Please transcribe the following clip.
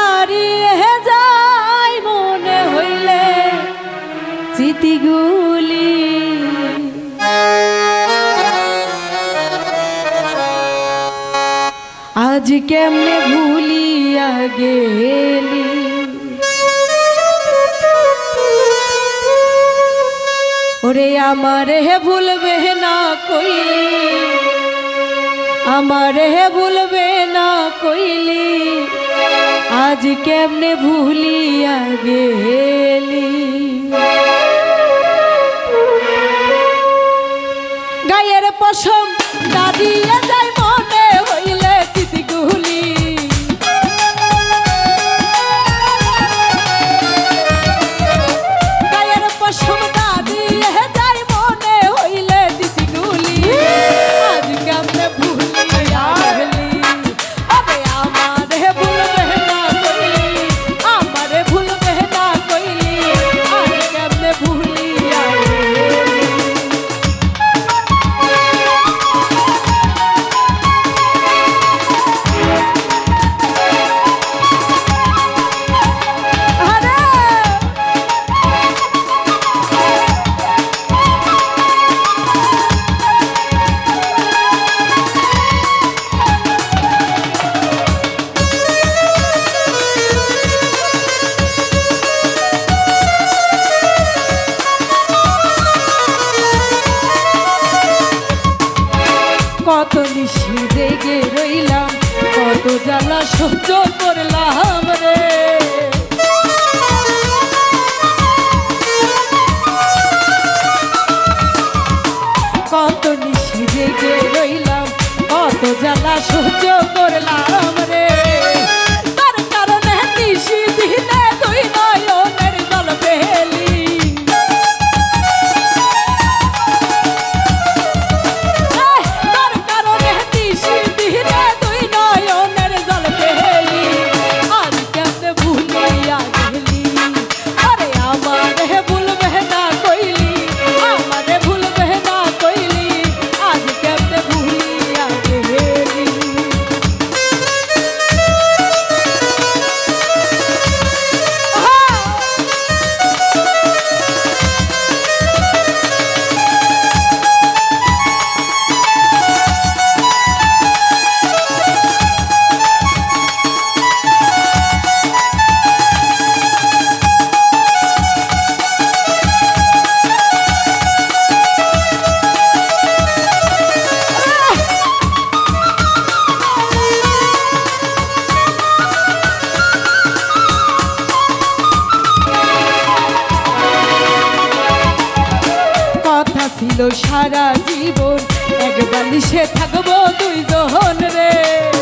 হারিয়ে যায় মনে হইলে চিতিগুলি আজ কেমনে ভুলিয়া গেলি? ওরে আমার হে ভুলবে না কইলি? আমার হে ভুলবে না কইলি আজ কেমনে ভুলিয়া গেলি? গায়ের পশম কত নিশি জেগে রইলাম। কত জ্বালা সহ্য করলাম সারা জীবন এক বালিশে থাকব তুই দুইজন রে।